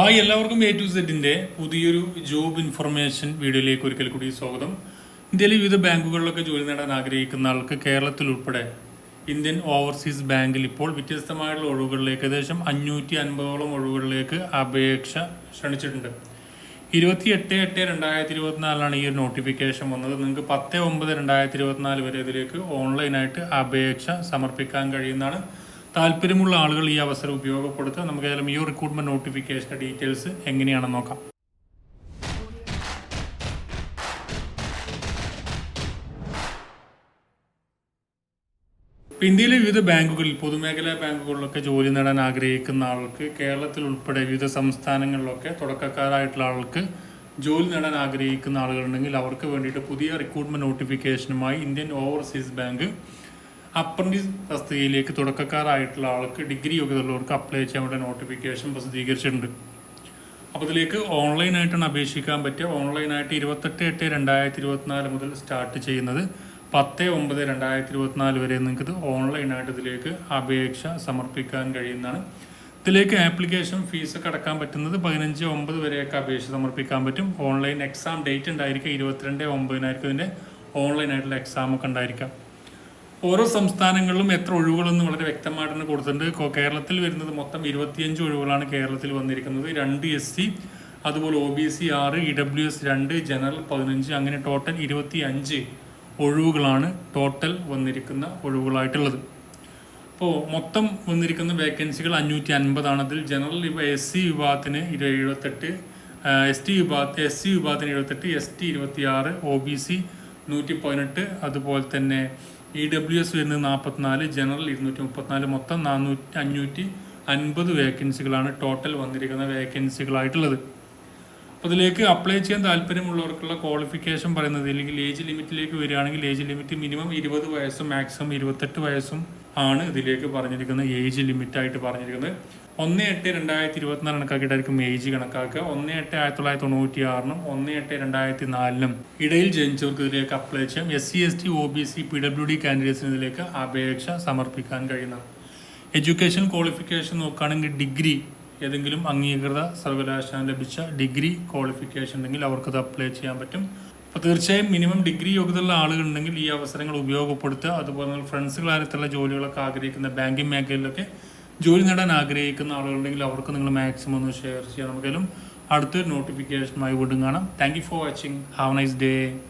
Hi എല്ലാവർക്കും A to സെറ്റിന്റെ പുതിയൊരു ജോബ് ഇൻഫർമേഷൻ വീഡിയോയിലേക്ക് ഒരിക്കൽ കൂടി സ്വാഗതം. ഇന്ത്യയിലെ വിവിധ ബാങ്കുകളിലൊക്കെ ജോലി നേടാൻ ആഗ്രഹിക്കുന്ന ആൾക്ക് കേരളത്തിൽ ഉൾപ്പെടെ ഇന്ത്യൻ ഓവർസീസ് ബാങ്കിൽ ഇപ്പോൾ വ്യത്യസ്തമായുള്ള ഒഴിവുകളിലേക്ക് ഏകദേശം അഞ്ഞൂറ്റി അൻപതോളം ഒഴിവുകളിലേക്ക് അപേക്ഷ ക്ഷണിച്ചിട്ടുണ്ട്. ഇരുപത്തി എട്ട് എട്ട് രണ്ടായിരത്തി ഇരുപത്തിനാലിലാണ് ഈ ഒരു നോട്ടിഫിക്കേഷൻ വന്നത്. നിങ്ങൾക്ക് പത്ത് ഒമ്പത് രണ്ടായിരത്തി ഇരുപത്തിനാല് വരെ ഇതിലേക്ക് ഓൺലൈനായിട്ട് അപേക്ഷ സമർപ്പിക്കാൻ കഴിയുന്നതാണ്. താല്പര്യമുള്ള ആളുകൾ ഈ അവസരം ഉപയോഗപ്പെടുത്തുക. നമുക്ക് ഏതായാലും ഈ റിക്രൂട്ട്മെന്റ് നോട്ടിഫിക്കേഷന്റെ ഡീറ്റെയിൽസ് എങ്ങനെയാണെന്ന് നോക്കാം. ഇന്ത്യയിലെ വിവിധ ബാങ്കുകളിൽ പൊതുമേഖലാ ബാങ്കുകളിലൊക്കെ ജോലി നേടാൻ ആഗ്രഹിക്കുന്ന ആൾക്ക് കേരളത്തിൽ ഉൾപ്പെടെ വിവിധ സംസ്ഥാനങ്ങളിലൊക്കെ തുടക്കക്കാരായിട്ടുള്ള ആൾക്ക് ജോലി നേടാൻ ആഗ്രഹിക്കുന്ന ആളുകളുണ്ടെങ്കിൽ അവർക്ക് വേണ്ടിയിട്ട് പുതിയ റിക്രൂട്ട്മെന്റ് നോട്ടിഫിക്കേഷനുമായി ഇന്ത്യൻ ഓവർസീസ് ബാങ്ക് അപ്രന്റീസ് തസ്തികയിലേക്ക് തുടക്കക്കാരായിട്ടുള്ള ആൾക്ക് ഡിഗ്രി യോഗ്യതയുള്ളവർക്ക് അപ്ലൈ ചെയ്യാൻ വേണ്ടി നോട്ടിഫിക്കേഷൻ പ്രസിദ്ധീകരിച്ചിട്ടുണ്ട്. അപ്പോൾ ഇതിലേക്ക് ഓൺലൈനായിട്ടാണ് അപേക്ഷിക്കാൻ പറ്റുക. ഓൺലൈനായിട്ട് ഇരുപത്തെട്ട് എട്ട് രണ്ടായിരത്തി ഇരുപത്തിനാല് മുതൽ സ്റ്റാർട്ട് ചെയ്യുന്നത് പത്ത് ഒമ്പത് രണ്ടായിരത്തി ഇരുപത്തിനാല് വരെ നിങ്ങൾക്ക് ഇത് ഓൺലൈനായിട്ട് ഇതിലേക്ക് അപേക്ഷ സമർപ്പിക്കാൻ കഴിയുന്നതാണ്. ഇതിലേക്ക് ആപ്ലിക്കേഷൻ ഫീസ് ഒക്കെ അടക്കാൻ പറ്റുന്നത് പതിനഞ്ച് ഒമ്പത് വരെയൊക്കെ അപേക്ഷ സമർപ്പിക്കാൻ പറ്റും. ഓൺലൈൻ എക്സാം ഡേറ്റ് ഉണ്ടായിരിക്കുക ഇരുപത്തിരണ്ട് ഒമ്പതിനായിരിക്കും ഇതിന്റെ ഓൺലൈനായിട്ടുള്ള എക്സാം ഒക്കെ ഉണ്ടായിരിക്കാം. ഓരോ സംസ്ഥാനങ്ങളിലും എത്ര ഒഴിവുകളെന്ന് വളരെ വ്യക്തമായിട്ട് തന്നെ കൊടുത്തിട്ടുണ്ട് കേരളത്തിൽ വരുന്നത് മൊത്തം ഇരുപത്തിയഞ്ച് ഒഴിവുകളാണ് കേരളത്തിൽ വന്നിരിക്കുന്നത്. രണ്ട് എസ് സി അതുപോലെ ഒ ബി സി ആറ് ഇ ഡബ്ല്യു എസ് രണ്ട് ജനറൽ പതിനഞ്ച് അങ്ങനെ ടോട്ടൽ ഇരുപത്തി അഞ്ച് ഒഴിവുകളാണ് ടോട്ടൽ വന്നിരിക്കുന്ന ഒഴിവുകളായിട്ടുള്ളത്. അപ്പോൾ മൊത്തം വന്നിരിക്കുന്ന വേക്കൻസികൾ അഞ്ഞൂറ്റി അൻപതാണ് അതിൽ ജനറൽ എസ് സി വിഭാഗത്തിന് എഴുപത്തെട്ട് എസ് ടി വിഭാഗ എസ് സി വിഭാഗത്തിന് എഴുപത്തെട്ട് എസ് ടി ഇരുപത്തി ആറ് ഒ ബി സി നൂറ്റി പതിനെട്ട് അതുപോലെ തന്നെ ഇ ഡബ്ല്യു എസ് വരുന്നത് നാൽപ്പത്തിനാല് ജനറൽ ഇരുന്നൂറ്റി മുപ്പത്തിനാല് മൊത്തം നാനൂറ്റി അഞ്ഞൂറ്റി അൻപത് വേക്കൻസികളാണ് ടോട്ടൽ വന്നിരിക്കുന്ന വേക്കൻസികളായിട്ടുള്ളത് അപ്പോൾ ഇതിലേക്ക് അപ്ലൈ ചെയ്യാൻ താല്പര്യമുള്ളവർക്കുള്ള ക്വാളിഫിക്കേഷൻ പറയുന്നത് അല്ലെങ്കിൽ ഏജ് ലിമിറ്റിലേക്ക് വരികയാണെങ്കിൽ ഏജ് ലിമിറ്റ് മിനിമം ഇരുപത് വയസ്സും മാക്സിമം ഇരുപത്തെട്ട് വയസ്സും ആണ് ഇതിലേക്ക് പറഞ്ഞിരിക്കുന്നത്. ഏജ് ലിമിറ്റായിട്ട് പറഞ്ഞിരിക്കുന്നത്. ഒന്ന് എട്ട് രണ്ടായിരത്തി ഇരുപത്തിനാല് കണക്കാക്കിയിട്ടായിരിക്കും ഏജ് കണക്കാക്കുക. ഒന്ന് എട്ട് ആയിരത്തി തൊള്ളായിരത്തി തൊണ്ണൂറ്റി ആറിനും ഒന്ന് എട്ട് രണ്ടായിരത്തി നാലിനും ഇടയിൽ ജനിച്ചവർക്ക് ഇതിലേക്ക് അപ്ലൈ ചെയ്യാം. S C S T O B C P W D കാൻഡിഡേറ്റ്സിന് ഇതിലേക്ക് അപേക്ഷ സമർപ്പിക്കാൻ കഴിയുന്ന എഡ്യൂക്കേഷൻ ക്വാളിഫിക്കേഷൻ നോക്കുകയാണെങ്കിൽ ഡിഗ്രി ഏതെങ്കിലും അംഗീകൃത സർവകലാശാല ലഭിച്ച ഡിഗ്രി ക്വാളിഫിക്കേഷൻ ഉണ്ടെങ്കിൽ അവർക്കത് അപ്ലൈ ചെയ്യാൻ പറ്റും. അപ്പോൾ തീർച്ചയായും മിനിമം ഡിഗ്രി യോഗ്യത യോഗ്യതയുള്ള ആളുകളുണ്ടെങ്കിൽ ഈ അവസരങ്ങൾ ഉപയോഗപ്പെടുത്തുക. അതുപോലെ ഫ്രണ്ട്സ് കാര്യത്തിലുള്ള ജോലികളൊക്കെ ആഗ്രഹിക്കുന്ന ബാങ്കിങ് മേഖലയിലൊക്കെ ജോലി നേടാൻ ആഗ്രഹിക്കുന്ന ആളുകളുണ്ടെങ്കിൽ അവർക്ക് നിങ്ങൾ മാക്സിമം ഒന്ന് ഷെയർ ചെയ്യാം നമുക്കെല്ലാം അടുത്തൊരു നോട്ടിഫിക്കേഷനുമായി വീണ്ടും കാണാം. Thank you for watching have nice day